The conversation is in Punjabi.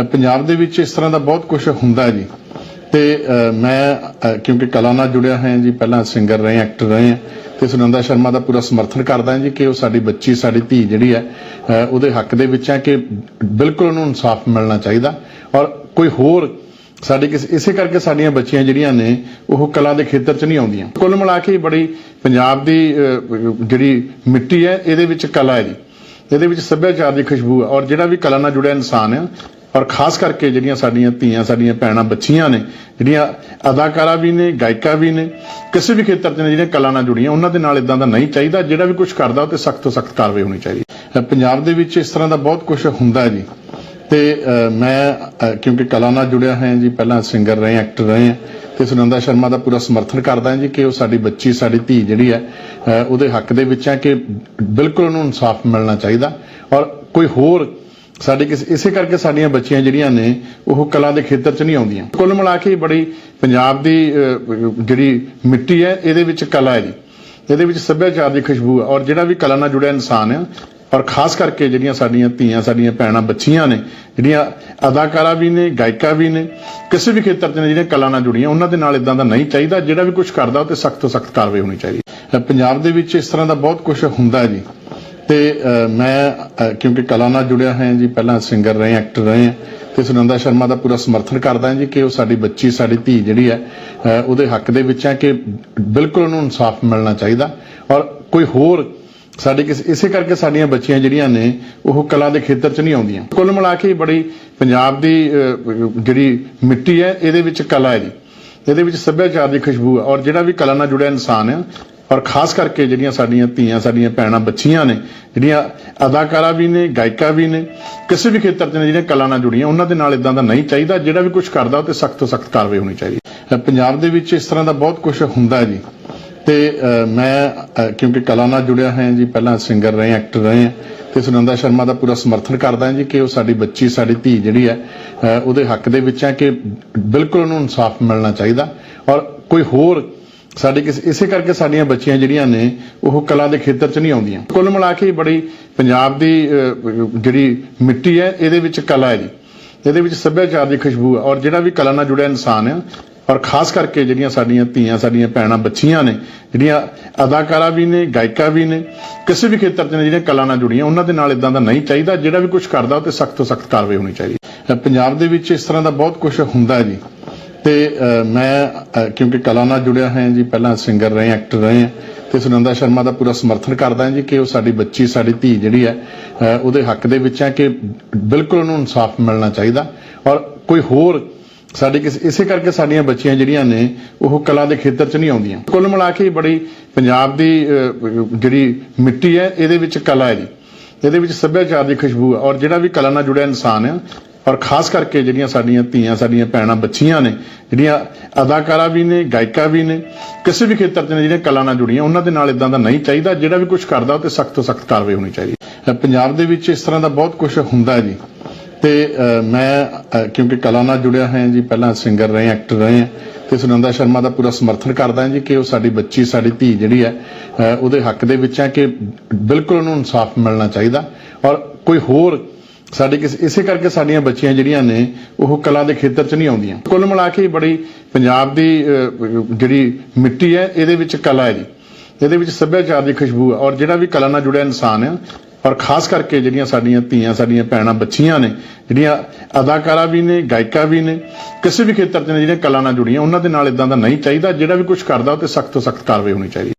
ਅ, ਪੰਜਾਬ ਦੇ ਵਿੱਚ ਇਸ ਤਰ੍ਹਾਂ ਦਾ ਬਹੁਤ ਕੁਝ ਹੁੰਦਾ ਹੈ ਜੀ। ਤੇ ਮੈਂ ਕਿਉਂਕਿ ਕਲਾ ਨਾਲ ਜੁੜਿਆ ਹੋਇਆ ਜੀ ਪਹਿਲਾਂ ਸਿੰਗਰ ਰਹੇ ਐਕਟਰ ਰਹੇ ਤੇ ਸੁਨੰਦਾ ਸ਼ਰਮਾ ਦਾ ਪੂਰਾ ਸਮਰਥਨ ਕਰਦਾ ਜੀ ਕਿ ਉਹ ਸਾਡੀ ਬੱਚੀ ਸਾਡੀ ਧੀ ਜਿਹੜੀ ਹੈ ਉਹਦੇ ਹੱਕ ਦੇ ਵਿੱਚ ਹੈ ਕਿ ਬਿਲਕੁਲ ਉਹਨੂੰ ਇਨਸਾਫ ਮਿਲਣਾ ਚਾਹੀਦਾ ਔਰ ਕੋਈ ਹੋਰ ਸਾਡੇ ਕਿਸ ਇਸੇ ਕਰਕੇ ਸਾਡੀਆਂ ਬੱਚੀਆਂ ਜਿਹੜੀਆਂ ਨੇ ਉਹ ਕਲਾ ਦੇ ਖੇਤਰ 'ਚ ਨਹੀਂ ਆਉਂਦੀਆਂ। ਕੁੱਲ ਮਿਲਾ ਕੇ ਬੜੀ ਪੰਜਾਬ ਦੀ ਅ, ਜਿਹੜੀ ਮਿੱਟੀ ਹੈ ਇਹਦੇ ਵਿੱਚ ਕਲਾ ਹੈ ਜੀ। ਇਹਦੇ ਵਿੱਚ ਸੱਭਿਆਚਾਰ ਦੀ ਖੁਸ਼ਬੂ ਹੈ ਔਰ ਜਿਹੜਾ ਵੀ ਕਲਾ ਨਾਲ ਜੁੜਿਆ ਇਨਸਾਨ ਹੈ ਔਰ ਖਾਸ ਕਰਕੇ ਜਿਹੜੀਆਂ ਸਾਡੀਆਂ ਧੀਆਂ, ਸਾਡੀਆਂ ਭੈਣਾਂ, ਬੱਚੀਆਂ ਨੇ, ਜਿਹੜੀਆਂ ਅਦਾਕਾਰਾ ਵੀ ਨੇ, ਗਾਇਕਾ ਵੀ ਨੇ, ਕਿਸੇ ਵੀ ਖੇਤਰ 'ਚ ਨੇ ਜਿਹੜੀਆਂ ਕਲਾ ਨਾਲ ਜੁੜੀਆਂ, ਉਹਨਾਂ ਦੇ ਨਾਲ ਇਦਾਂ ਦਾ ਨਹੀਂ ਚਾਹੀਦਾ। ਜਿਹੜਾ ਵੀ ਕੁਝ ਕਰਦਾ, ਉਹ ਤੇ ਸਖਤ ਤੋਂ ਸਖਤ ਕਾਰਵਾਈ ਹੋਣੀ ਚਾਹੀਦੀ ਪੰਜਾਬ ਦੇ ਵਿੱਚ ਇਸ ਤਰ੍ਹਾਂ ਦਾ ਬਹੁਤ ਕੁਝ ਹੁੰਦਾ ਹੈ ਜੀ। ਤੇ ਮੈਂ ਕਿਉਂਕਿ ਕਲਾ ਨਾਲ ਜੁੜਿਆ ਹੋਇਆ ਜੀ, ਪਹਿਲਾਂ ਸਿੰਗਰ ਰਹੇ, ਐਕਟਰ ਰਹੇ ਹਾਂ ਤੇ ਸੁਨੰਦਾ ਸ਼ਰਮਾ ਦਾ ਪੂਰਾ ਸਮਰਥਨ ਕਰਦਾ ਜੀ ਕਿ ਉਹ ਸਾਡੀ ਬੱਚੀ, ਸਾਡੀ ਧੀ ਜਿਹੜੀ ਹੈ ਉਹਦੇ ਹੱਕ ਦੇ ਵਿੱਚ ਹੈ ਕਿ ਬਿਲਕੁਲ ਉਹਨੂੰ ਇਨਸਾਫ ਮਿਲਣਾ ਚਾਹੀਦਾ ਔਰ ਕੋਈ ਹੋਰ ਸਾਡੇ ਕਿਸ, ਇਸੇ ਕਰਕੇ ਸਾਡੀਆਂ ਬੱਚੀਆਂ ਜਿਹੜੀਆਂ ਨੇ, ਉਹ ਕਲਾ ਦੇ ਖੇਤਰ 'ਚ ਨਹੀਂ ਆਉਂਦੀਆਂ। ਕੁੱਲ ਮਿਲਾ ਕੇ ਬੜੀ ਪੰਜਾਬ ਦੀ ਜਿਹੜੀ ਮਿੱਟੀ ਹੈ, ਇਹਦੇ ਵਿੱਚ ਕਲਾ ਹੈ ਜੀ। ਇਹਦੇ ਵਿੱਚ ਸੱਭਿਆਚਾਰ ਦੀ ਖੁਸ਼ਬੂ ਹੈ। ਔਰ ਜਿਹੜਾ ਵੀ ਕਲਾ ਨਾਲ ਜੁੜਿਆ ਇਨਸਾਨ ਹੈ, ਔਰ ਖਾਸ ਕਰਕੇ ਜਿਹੜੀਆਂ ਸਾਡੀਆਂ ਧੀਆਂ, ਸਾਡੀਆਂ ਭੈਣਾਂ, ਬੱਚੀਆਂ ਨੇ, ਜਿਹੜੀਆਂ ਅਦਾਕਾਰਾ ਵੀ ਨੇ, ਗਾਇਕਾ ਵੀ ਨੇ, ਕਿਸੇ ਵੀ ਖੇਤਰ 'ਚ ਨੇ ਜਿਹੜੀਆਂ ਕਲਾ ਨਾਲ ਜੁੜੀਆਂ, ਉਹਨਾਂ ਦੇ ਨਾਲ ਇਦਾਂ ਦਾ ਨਹੀਂ ਚਾਹੀਦਾ। ਜਿਹੜਾ ਵੀ ਕੁਝ ਕਰਦਾ, ਉਹ ਤੇ ਸਖਤ ਤੋਂ ਸਖਤ ਕਾਰਵਾਈ ਹੋਣੀ ਚਾਹੀਦੀ ਪੰਜਾਬ ਦੇ ਵਿੱਚ ਇਸ ਤਰ੍ਹਾਂ ਦਾ ਬਹੁਤ ਕੁਝ ਹੁੰਦਾ ਜੀ। ਤੇ ਮੈਂ ਕਿਉਂਕਿ ਕਲਾ ਨਾਲ ਜੁੜਿਆ ਹੋਇਆ ਜੀ ਪਹਿਲਾਂ ਸਿੰਗਰ ਰਹੇ ਐਕਟਰ ਰਹੇ ਹਾਂ ਤੇ ਸੁਨੰਦਾ ਸ਼ਰਮਾ ਦਾ ਪੂਰਾ ਸਮਰਥਨ ਕਰਦਾ ਹਾਂ ਜੀ ਕਿ ਉਹ ਸਾਡੀ ਬੱਚੀ ਸਾਡੀ ਧੀ ਜਿਹੜੀ ਹੈ ਉਹਦੇ ਹੱਕ ਦੇ ਵਿੱਚ ਹੈ ਕਿ ਬਿਲਕੁਲ ਉਹਨੂੰ ਇਨਸਾਫ ਮਿਲਣਾ ਚਾਹੀਦਾ ਔਰ ਕੋਈ ਹੋਰ ਸਾਡੇ ਕਿਸ ਇਸੇ ਕਰਕੇ ਸਾਡੀਆਂ ਬੱਚੀਆਂ ਜਿਹੜੀਆਂ ਨੇ ਉਹ ਕਲਾ ਦੇ ਖੇਤਰ 'ਚ ਨਹੀਂ ਆਉਂਦੀਆਂ। ਕੁੱਲ ਮਿਲਾ ਕੇ ਬੜੀ ਪੰਜਾਬ ਦੀ ਅ, ਜਿਹੜੀ ਮਿੱਟੀ ਹੈ ਇਹਦੇ ਵਿੱਚ ਕਲਾ ਹੈ ਜੀ। ਇਹਦੇ ਵਿੱਚ ਸੱਭਿਆਚਾਰ ਦੀ ਖੁਸ਼ਬੂ ਹੈ ਔਰ ਜਿਹੜਾ ਵੀ ਕਲਾ ਨਾਲ ਜੁੜਿਆ ਇਨਸਾਨ ਹੈ ਔਰ ਖਾਸ ਕਰਕੇ ਜਿਹੜੀਆਂ ਸਾਡੀਆਂ ਧੀਆਂ, ਸਾਡੀਆਂ ਭੈਣਾਂ, ਬੱਚੀਆਂ ਨੇ, ਜਿਹੜੀਆਂ ਅਦਾਕਾਰਾ ਵੀ ਨੇ, ਗਾਇਕਾ ਵੀ ਨੇ, ਕਿਸੇ ਵੀ ਖੇਤਰ 'ਚ ਨੇ ਜਿਹੜੀਆਂ ਕਲਾ ਨਾਲ ਜੁੜੀਆਂ, ਉਹਨਾਂ ਦੇ ਨਾਲ ਇਦਾਂ ਦਾ ਨਹੀਂ ਚਾਹੀਦਾ। ਜਿਹੜਾ ਵੀ ਕੁਝ ਕਰਦਾ ਉਹ ਤੇ ਸਖਤ ਤੋਂ ਸਖਤ ਕਾਰਵਾਈ ਹੋਣੀ ਚਾਹੀਦੀ। ਪੰਜਾਬ ਦੇ ਵਿੱਚ ਇਸ ਤਰ੍ਹਾਂ ਦਾ ਬਹੁਤ ਕੁਝ ਹੁੰਦਾ ਜੀ। ਤੇ ਮੈਂ ਕਿਉਂਕਿ ਕਲਾ ਨਾਲ ਜੁੜਿਆ ਹੋਇਆ ਜੀ, ਪਹਿਲਾਂ ਸਿੰਗਰ ਰਹੇ, ਐਕਟਰ ਰਹੇ ਹਾਂ, ਤੇ ਸੁਨੰਦਾ ਸ਼ਰਮਾ ਦਾ ਪੂਰਾ ਸਮਰਥਨ ਕਰਦਾ ਹਾਂ ਜੀ ਕਿ ਉਹ ਸਾਡੀ ਬੱਚੀ, ਸਾਡੀ ਧੀ ਜਿਹੜੀ ਹੈ ਉਹਦੇ ਹੱਕ ਦੇ ਵਿੱਚ ਹੈ ਕਿ ਬਿਲਕੁਲ ਉਹਨੂੰ ਇਨਸਾਫ ਮਿਲਣਾ ਚਾਹੀਦਾ। ਔਰ ਕੋਈ ਹੋਰ ਸਾਡੇ ਕਿਸ ਇਸੇ ਕਰਕੇ ਸਾਡੀਆਂ ਬੱਚੀਆਂ ਜਿਹੜੀਆਂ ਨੇ, ਉਹ ਕਲਾ ਦੇ ਖੇਤਰ 'ਚ ਨਹੀਂ ਆਉਂਦੀਆਂ। ਕੁੱਲ ਮਿਲਾ ਕੇ ਬੜੀ ਪੰਜਾਬ ਦੀ ਜਿਹੜੀ ਮਿੱਟੀ ਹੈ, ਇਹਦੇ ਵਿੱਚ ਕਲਾ ਹੈ ਜੀ। ਇਹਦੇ ਵਿੱਚ ਸੱਭਿਆਚਾਰ ਦੀ ਖੁਸ਼ਬੂ ਹੈ ਔਰ ਜਿਹੜਾ ਵੀ ਕਲਾ ਨਾਲ ਜੁੜਿਆ ਇਨਸਾਨ ਹੈ, ਔਰ ਖਾਸ ਕਰਕੇ ਜਿਹੜੀਆਂ ਸਾਡੀਆਂ ਧੀਆਂ, ਸਾਡੀਆਂ ਭੈਣਾਂ, ਬੱਚੀਆਂ ਨੇ, ਜਿਹੜੀਆਂ ਅਦਾਕਾਰਾ ਵੀ ਨੇ, ਗਾਇਕਾ ਵੀ ਨੇ, ਕਿਸੇ ਵੀ ਖੇਤਰ 'ਚ ਨੇ ਜਿਹੜੀਆਂ ਕਲਾ ਨਾਲ ਜੁੜੀਆਂ, ਉਹਨਾਂ ਦੇ ਨਾਲ ਇਦਾਂ ਦਾ ਨਹੀਂ ਚਾਹੀਦਾ। ਜਿਹੜਾ ਵੀ ਕੁਝ ਕਰਦਾ, ਉਹ ਤੇ ਸਖਤ ਤੋਂ ਸਖਤ ਕਾਰਵਾਈ ਹੋਣੀ ਚਾਹੀਦੀ ਪੰਜਾਬ ਦੇ ਵਿੱਚ ਇਸ ਤਰ੍ਹਾਂ ਦਾ ਬਹੁਤ ਕੁਝ ਹੁੰਦਾ ਹੈ ਜੀ। ਤੇ ਮੈਂ ਕਿਉਂਕਿ ਕਲਾ ਨਾਲ ਜੁੜਿਆ ਹੋਇਆ ਜੀ ਪਹਿਲਾਂ ਸਿੰਗਰ ਰਹੇ ਐਕਟਰ ਰਹੇ ਤੇ ਸੁਨੰਦਾ ਸ਼ਰਮਾ ਦਾ ਪੂਰਾ ਸਮਰਥਨ ਕਰਦਾ ਹਾਂ ਜੀ ਕਿ ਉਹ ਸਾਡੀ ਬੱਚੀ ਸਾਡੀ ਧੀ ਜਿਹੜੀ ਹੈ ਉਹਦੇ ਹੱਕ ਦੇ ਵਿੱਚ ਹੈ ਕਿ ਬਿਲਕੁਲ ਉਹਨੂੰ ਇਨਸਾਫ ਮਿਲਣਾ ਚਾਹੀਦਾ ਔਰ ਕੋਈ ਹੋਰ ਸਾਡੇ ਕਿਸ ਇਸੇ ਕਰਕੇ ਸਾਡੀਆਂ ਬੱਚੀਆਂ ਜਿਹੜੀਆਂ ਨੇ ਉਹ ਕਲਾ ਦੇ ਖੇਤਰ 'ਚ ਨਹੀਂ ਆਉਂਦੀਆਂ। ਕੁੱਲ ਮਿਲਾ ਕੇ ਬੜੀ ਪੰਜਾਬ ਦੀ ਅ, ਜਿਹੜੀ ਮਿੱਟੀ ਹੈ ਇਹਦੇ ਵਿੱਚ ਕਲਾ ਹੈ ਜੀ। ਇਹਦੇ ਵਿੱਚ ਸੱਭਿਆਚਾਰ ਦੀ ਖੁਸ਼ਬੂ ਹੈ ਔਰ ਜਿਹੜਾ ਵੀ ਕਲਾ ਨਾਲ ਜੁੜਿਆ ਇਨਸਾਨ ਹੈ ਔਰ ਖਾਸ ਕਰਕੇ ਜਿਹੜੀਆਂ ਸਾਡੀਆਂ ਧੀਆਂ, ਸਾਡੀਆਂ ਭੈਣਾਂ, ਬੱਚੀਆਂ ਨੇ, ਜਿਹੜੀਆਂ ਅਦਾਕਾਰਾ ਵੀ ਨੇ, ਗਾਇਕਾ ਵੀ ਨੇ, ਕਿਸੇ ਵੀ ਖੇਤਰ 'ਚ ਨੇ ਜਿਹੜੀਆਂ ਕਲਾ ਨਾਲ ਜੁੜੀਆਂ, ਉਹਨਾਂ ਦੇ ਨਾਲ ਇਦਾਂ ਦਾ ਨਹੀਂ ਚਾਹੀਦਾ। ਜਿਹੜਾ ਵੀ ਕੁਝ ਕਰਦਾ, ਉਹ ਤੇ ਸਖਤ ਤੋਂ ਸਖਤ ਕਾਰਵਾਈ ਹੋਣੀ ਚਾਹੀਦੀ। ਪੰਜਾਬ ਦੇ ਵਿੱਚ ਇਸ ਤਰ੍ਹਾਂ ਦਾ ਬਹੁਤ ਕੁਝ ਹੁੰਦਾ ਜੀ। ਤੇ ਮੈਂ ਕਿਉਂਕਿ ਕਲਾ ਨਾਲ ਜੁੜਿਆ ਹੋਇਆ ਜੀ, ਪਹਿਲਾਂ ਸਿੰਗਰ ਰਹੇ, ਐਕਟਰ ਰਹੇ ਹਾਂ ਤੇ ਸੁਨੰਦਾ ਸ਼ਰਮਾ ਦਾ ਪੂਰਾ ਸਮਰਥਨ ਕਰਦਾ ਜੀ ਕਿ ਉਹ ਸਾਡੀ ਬੱਚੀ, ਸਾਡੀ ਧੀ ਜਿਹੜੀ ਹੈ ਉਹਦੇ ਹੱਕ ਦੇ ਵਿੱਚ ਹੈ ਕਿ ਬਿਲਕੁਲ ਉਹਨੂੰ ਇਨਸਾਫ ਮਿਲਣਾ ਚਾਹੀਦਾ। ਔਰ ਕੋਈ ਹੋਰ ਸਾਡੇ ਕਿਸ ਇਸੇ ਕਰਕੇ ਸਾਡੀਆਂ ਬੱਚੀਆਂ ਜਿਹੜੀਆਂ ਨੇ, ਉਹ ਕਲਾ ਦੇ ਖੇਤਰ 'ਚ ਨਹੀਂ ਆਉਂਦੀਆਂ। ਕੁੱਲ ਮਿਲਾ ਕੇ ਬੜੀ ਪੰਜਾਬ ਦੀ ਜਿਹੜੀ ਮਿੱਟੀ ਹੈ, ਇਹਦੇ ਵਿੱਚ ਕਲਾ ਹੈ ਜੀ। ਇਹਦੇ ਵਿੱਚ ਸੱਭਿਆਚਾਰ ਦੀ ਖੁਸ਼ਬੂ ਹੈ ਔਰ ਜਿਹੜਾ ਵੀ ਕਲਾ ਨਾਲ ਜੁੜਿਆ ਇਨਸਾਨ ਹੈ, ਔਰ ਖਾਸ ਕਰਕੇ ਜਿਹੜੀਆਂ ਸਾਡੀਆਂ ਧੀਆਂ, ਸਾਡੀਆਂ ਭੈਣਾਂ, ਬੱਚੀਆਂ ਨੇ, ਜਿਹੜੀਆਂ ਅਦਾਕਾਰਾ ਵੀ ਨੇ, ਗਾਇਕਾ ਵੀ ਨੇ, ਕਿਸੇ ਵੀ ਖੇਤਰ 'ਚ ਨੇ, ਜਿਹੜੀਆਂ ਕਲਾ ਨਾਲ ਜੁੜੀਆਂ, ਉਹਨਾਂ ਦੇ ਨਾਲ ਇਦਾਂ ਦਾ ਨਹੀਂ ਚਾਹੀਦਾ। ਜਿਹੜਾ ਵੀ ਕੁਝ ਕਰਦਾ, ਉਹ ਤੇ ਸਖਤ ਤੋਂ ਸਖਤ ਕਾਰਵਾਈ ਹੋਣੀ ਚਾਹੀਦੀ।